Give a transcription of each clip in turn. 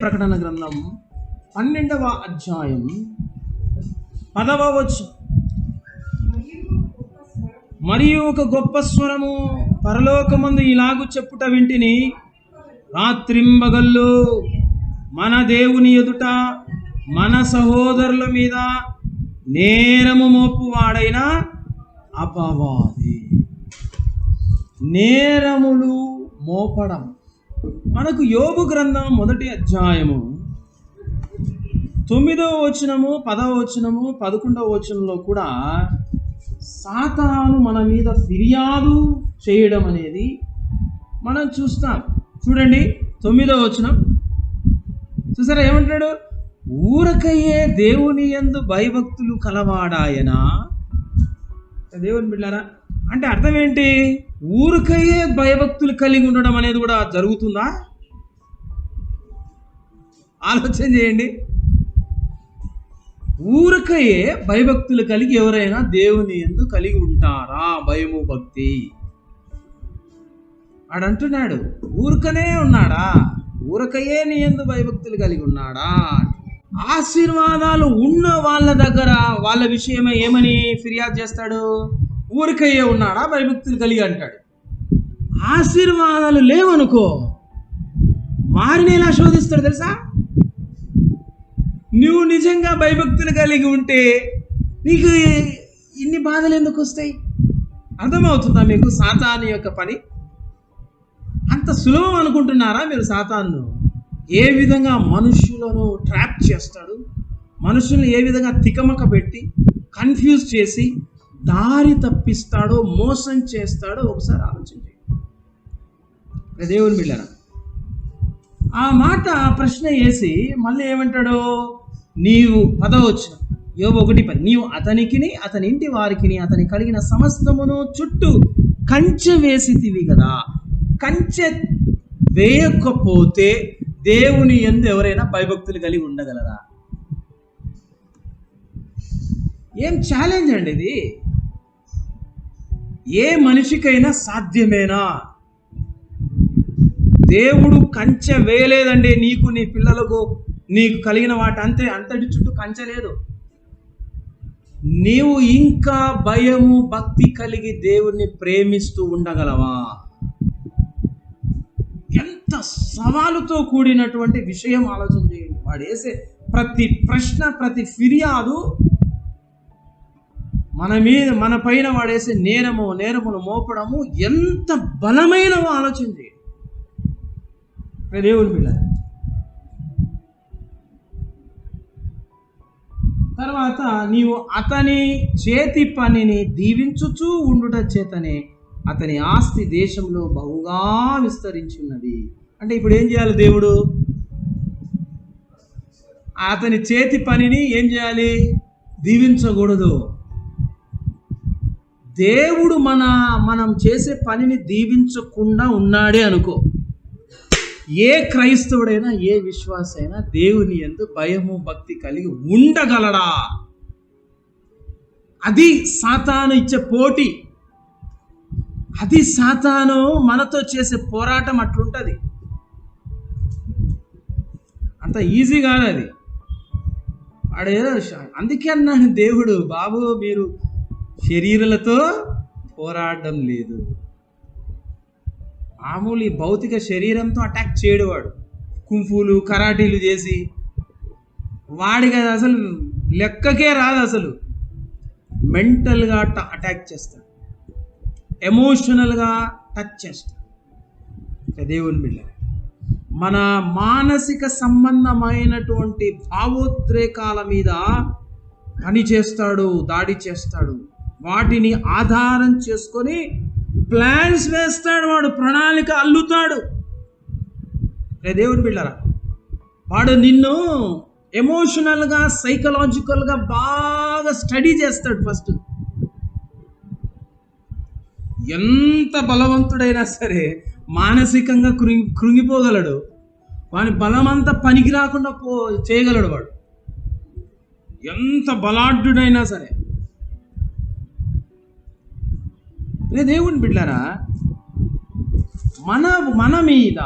ప్రకటన గ్రంథం పన్నెండవ అధ్యాయం పదవ వచ్చు మరియు ఒక గొప్ప స్వరము పరలోకమందు ఇలాగు చెప్పుట వింటిని రాత్రింబగళ్ళు మన దేవుని ఎదుట మన సహోదరుల మీద నేరము మోపువాడైన అపవాది. నేరములు మోపడం. మనకు యోగు గ్రంథం మొదటి అధ్యాయము తొమ్మిదవ వచనము పదవ వచనము పదకొండవ వచనంలో కూడా సాతాను మన మీద ఫిర్యాదు చేయడం అనేది మనం చూస్తాం. చూడండి తొమ్మిదవ వచనం. చూసారా ఏమంటాడు ఊరకయ్యే దేవుని యందు భయభక్తులు కలవాడాయన. దేవుని బిడ్డారా అంటే అర్థం ఏంటి? ఊరికయ్యే భయభక్తులు కలిగి ఉండడం అనేది కూడా జరుగుతుందా? ఆలోచన చేయండి. ఊరకయే భయభక్తులు కలిగి ఎవరైనా దేవుని ఎందు కలిగి ఉంటారా? భయము భక్తి. ఆడంటున్నాడు ఊరకనే ఉన్నాడా? ఊరకయే నీ ఎందు భయభక్తులు కలిగి ఉన్నాడా? ఆశీర్వాదాలు ఉన్న వాళ్ళ దగ్గర వాళ్ళ విషయమే ఏమని ఫిర్యాదు చేస్తాడు? ఊరికయ్యే ఉన్నాడా? భయభక్తులు కలిగి అంటాడు. ఆశీర్వాదాలు లేవనుకో వారిని ఎలా శోధిస్తాడు తెలుసా? నువ్వు నిజంగా భయభక్తులు కలిగి ఉంటే నీకు ఇన్ని బాధలు ఎందుకు వస్తాయి? అర్థమవుతుందా మీకు సాతాను యొక్క పని? అంత సులభం అనుకుంటున్నారా మీరు సాతాను ఏ విధంగా మనుషులను ట్రాప్ చేస్తాడు? మనుషుల్ని ఏ విధంగా తికమక పెట్టి కన్ఫ్యూజ్ చేసి దారి తప్పిస్తాడో మోసం చేస్తాడో ఒకసారి ఆలోచించండి. దేవుని బిళ్ళరా ఆ మాట ప్రశ్న వేసి మళ్ళీ ఏమంటాడో? నీవు పదవచ్చు యో ఒకటి పది. నీవు అతనికిని అతని ఇంటి వారికిని అతని కలిగిన సమస్తమును చుట్టూ కంచె వేసితివి కదా కంచె వేయకపోతే దేవుని ఎందు ఎవరైనా భయభక్తులు కలిగి ఉండగలరా? ఏం ఛాలెంజ్ అండి ఇది? ఏ మనిషికైనా సాధ్యమేనా? దేవుడు కంచె వేయలేదండి నీకు నీ పిల్లలకు నీకు కలిగిన వాటి అంతే అంతటి చుట్టూ కంచలేదు నీవు ఇంకా భయము భక్తి కలిగి దేవుణ్ణి ప్రేమిస్తూ ఉండగలవా? ఎంత సవాలుతో కూడినటువంటి విషయం ఆలోచన చేయండి. వాడు వేసే ప్రతి ప్రశ్న ప్రతి ఫిర్యాదు మన మీద మన పైన వాడేసే నేరము నేరమును మోపడము ఎంత బలమైనవో ఆలోచన చేయండి. దేవుని పిల్లలు తర్వాత నీవు అతని చేతి పనిని దీవించుచూ ఉండుట చేతనే అతని ఆస్తి దేశంలో బహుగా విస్తరించి ఉన్నది అంటే ఇప్పుడు ఏం చేయాలి దేవుడు? అతని చేతి పనిని ఏం చేయాలి? దీవించకూడదు. దేవుడు మన మనం చేసే పనిని దీవించకుండా ఉన్నాడే అనుకో. ఏ క్రైస్తవుడైనా ఏ విశ్వాసైనా దేవుని ఎందు భయము భక్తి కలిగి ఉండగలడా? అది సాతాను ఇచ్చే పోటీ. అది సాతాను మనతో చేసే పోరాటం అట్లుంటుంది. అంత ఈజీ కాదు అది. వాడేదో అందుకే అన్నాడు దేవుడు బాబు మీరు శరీరాలతో పోరాడడం లేదు. మామూలు ఈ భౌతిక శరీరంతో అటాక్ చేయడు వాడు కుంఫులు కరాటీలు చేసి. వాడికి అది అసలు లెక్కకే రాదు అసలు. మెంటల్గా అటాక్ చేస్తాడు. ఎమోషనల్గా టచ్ చేస్తాడు. ఇక దేవుని బిడ్డ. మన మానసిక సంబంధమైనటువంటి భావోద్రేకాల మీద పని చేస్తాడు దాడి చేస్తాడు. వాటిని ఆధారం చేసుకొని ప్లాన్స్ వేస్తాడు వాడు ప్రణాళిక అల్లుతాడు. రే దేవుని బిళ్ళరా వాడు నిన్ను ఎమోషనల్గా సైకలాజికల్గా బాగా స్టడీ చేస్తాడు ఫస్ట్ ఎంత బలవంతుడైనా సరే మానసికంగా కృంగి కృంగిపోగలడు. వాని బలమంతా పనికి రాకుండా పో చేయగలడు వాడు. ఎంత బలాఢ్యుడైనా సరే. రే దేవుని బిడ్డారా మన మన మీద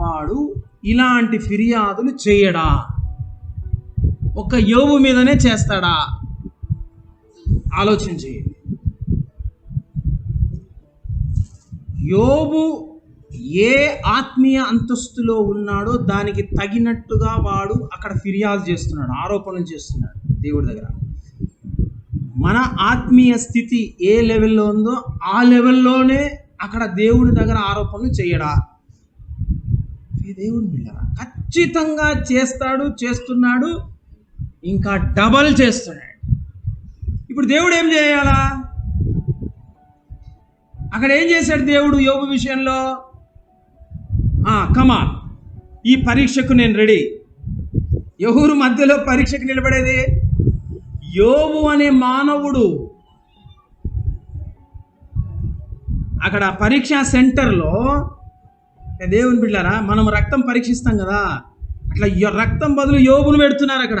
వాడు ఇలాంటి ఫిర్యాదులు చేయడా? ఒక యోగు మీదనే చేస్తాడా? ఆలోచన చేయండి. యోబు ఏ ఆత్మీయ అంతస్తులో ఉన్నాడో దానికి తగినట్టుగా వాడు అక్కడ ఫిర్యాదు చేస్తున్నాడు ఆరోపణలు చేస్తున్నాడు దేవుడి దగ్గర. మన ఆత్మీయ స్థితి ఏ లెవెల్లో ఉందో ఆ లెవెల్లోనే అక్కడ దేవుడి దగ్గర ఆరోపణలు చేయడా? దేవుని బిడ్డరా ఖచ్చితంగా చేస్తాడు చేస్తున్నాడు ఇంకా డబల్ చేస్తున్నాడు. ఇప్పుడు దేవుడు ఏం చేయాలా? అక్కడ ఏం చేశాడు దేవుడు యోగు విషయంలో? కమాన్ ఈ పరీక్షకు నేను రెడీ ఎవరు మధ్యలో పరీక్షకు నిలబడేది యోబు అనే మానవుడు అక్కడ పరీక్షా సెంటర్లో దేవుని బిడ్డారా మనం రక్తం పరీక్షిస్తాం కదా. అట్లా రక్తం బదులు యోగును పెడుతున్నారు అక్కడ.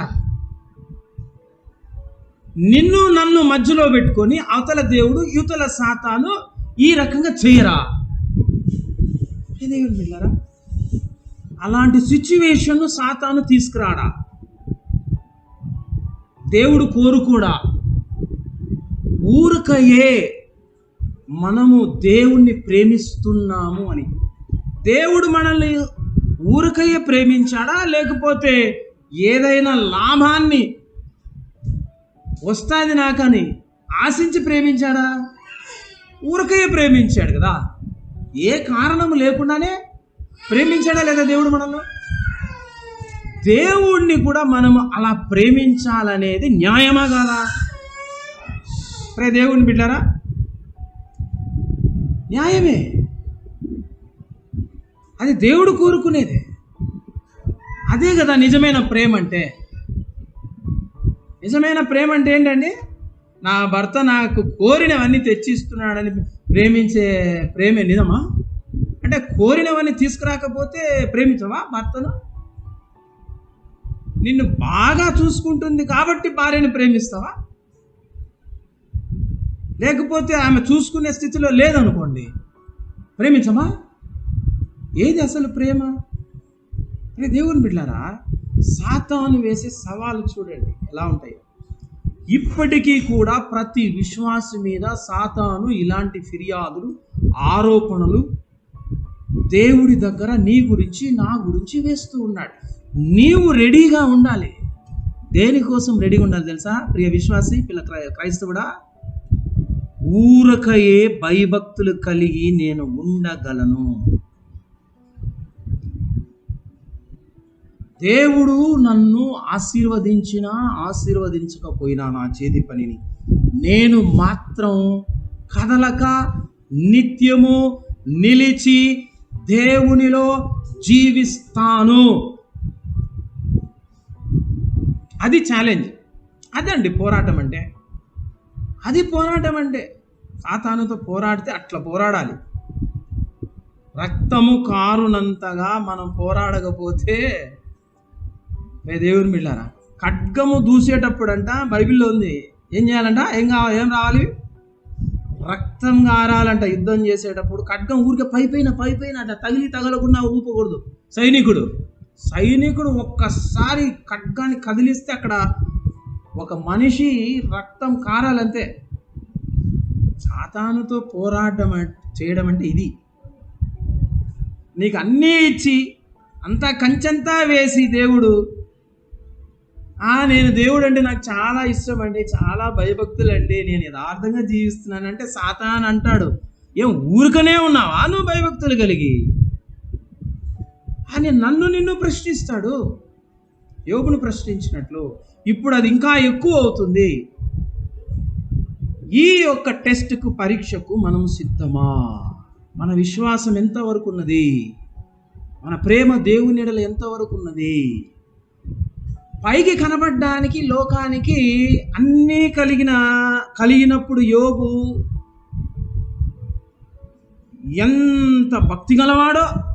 నిన్ను నన్ను మధ్యలో పెట్టుకొని అవతల దేవుడు యువతల సాతాను ఈ రకంగా చేయరా. దేవుని బిడ్డారా అలాంటి సిచ్యువేషన్ సాతాను తీసుకురాడా. దేవుడు కోరుకూడా ఊరకయే మనము దేవుణ్ణి ప్రేమిస్తున్నాము అని. దేవుడు మనల్ని ఊరకయ్యే ప్రేమించాడా? లేకపోతే ఏదైనా లాభాన్ని వస్తుంది నాకని ఆశించి ప్రేమించాడా? ఊరకయ్యే ప్రేమించాడు కదా. ఏ కారణం లేకుండానే ప్రేమించాడా లేదా దేవుడు మనల్ని? దేవుణ్ణి కూడా మనము అలా ప్రేమించాలనేది న్యాయమా కాదా? ప్రే దేవుణ్ణి బిడ్డారా న్యాయమే. అది దేవుడు కోరుకునేది. అదే కదా నిజమైన ప్రేమ అంటే నిజమైన ప్రేమ అంటే ఏంటండి? నా భర్త నాకు కోరినవన్నీ తెచ్చిస్తున్నాడని ప్రేమించే ప్రేమే నిజమా? అంటే కోరినవన్నీ తీసుకురాకపోతే ప్రేమించవా భర్తను? నిన్ను బాగా చూసుకుంటుంది కాబట్టి భార్యని ప్రేమిస్తావా? లేకపోతే ఆమె చూసుకునే స్థితిలో లేదనుకోండి ప్రేమించమా? ఏది అసలు ప్రేమ? అరే దేవుని బిడ్డారా సాతాను వేసే సవాలు చూడండి ఎలా ఉంటాయో. ఇప్పటికీ కూడా ప్రతి విశ్వాసి మీద సాతాను ఇలాంటి ఫిర్యాదులు ఆరోపణలు దేవుడి దగ్గర నీ గురించి నా గురించి వేస్తూ ఉన్నాడు. నీవు రెడీగా ఉండాలి. దేనికోసం రెడీగా ఉండాలి తెలుసా? ప్రియ విశ్వాసి పిల్ల క్రై- క్రైస్తవుడా ఊరకయే భయభక్తులు కలిగి నేను ఉండగలను. దేవుడు నన్ను ఆశీర్వదించినా ఆశీర్వదించకపోయినా నా చేతి పనిని నేను మాత్రం కదలక నిత్యము నిలిచి దేవునిలో జీవిస్తాను. అది ఛాలెంజ్ అదండి పోరాటం అంటే. అది పోరాటం అంటే. సాతానుతో పోరాడితే అట్లా పోరాడాలి. రక్తము కారునంతగా మనం పోరాడకపోతే మే దేవుని మిళ్ళారా ఖడ్గము దూసేటప్పుడు అంట బైబిల్లో ఉంది. ఏం చేయాలంట? ఏం కావాలి? ఏం రావాలి? రక్తం కారాలంట యుద్ధం చేసేటప్పుడు ఖడ్గం ఊరికే పైపైన పైపైన అట్లా తగిలి తగలకుండా ఊపకూడదు. సైనికుడు. సైనికుడు ఒక్కసారి ఖడ్గాన్ని కదిలిస్తే అక్కడ ఒక మనిషి రక్తం కారాలంతే. సాతానుతో పోరాడడం చేయడం అంటే ఇది. నీకు అన్నీ ఇచ్చి అంతా కంచంతా వేసి దేవుడు ఆ నేను దేవుడు అంటే నాకు చాలా ఇష్టం అండి చాలా భయభక్తులు అండి నేను యథార్థంగా జీవిస్తున్నానంటే సాతాన్ అంటాడు. ఏం ఊరికనే ఉన్నావా నువ్వు భయభక్తులు కలిగి? అని నన్ను నిన్ను ప్రశ్నిస్తాడు. యోగును ప్రశ్నించినట్లు ఇప్పుడు అది ఇంకా ఎక్కువ అవుతుంది. ఈ యొక్క టెస్ట్కు పరీక్షకు మనం సిద్ధమా? మన విశ్వాసం ఎంతవరకు ఉన్నది? మన ప్రేమ దేవుని ఎంతవరకు ఉన్నది? పైకి కనబడ్డానికి లోకానికి అన్నీ కలిగిన కలిగినప్పుడు యోగు ఎంత భక్తి గలవాడో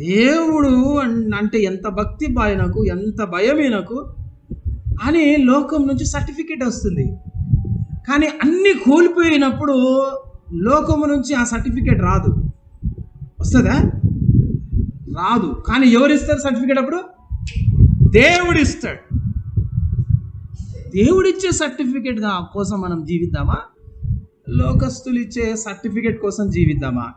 దేవుడు అన్- అంటే ఎంత భక్తి ఆయనకు ఎంత భయం అని లోకం నుంచి సర్టిఫికేట్ వస్తుంది. కానీ అన్ని కోల్పోయినప్పుడు లోకము నుంచి ఆ సర్టిఫికేట్ రాదు. వస్తుందా? రాదు. కానీ ఎవరు ఇస్తారు సర్టిఫికేట్ అప్పుడు? దేవుడు ఇస్తాడు దేవుడిచ్చే సర్టిఫికేట్ కోసం మనం జీవిద్దామా? లోకస్తులు ఇచ్చే సర్టిఫికేట్ కోసం జీవిద్దామా?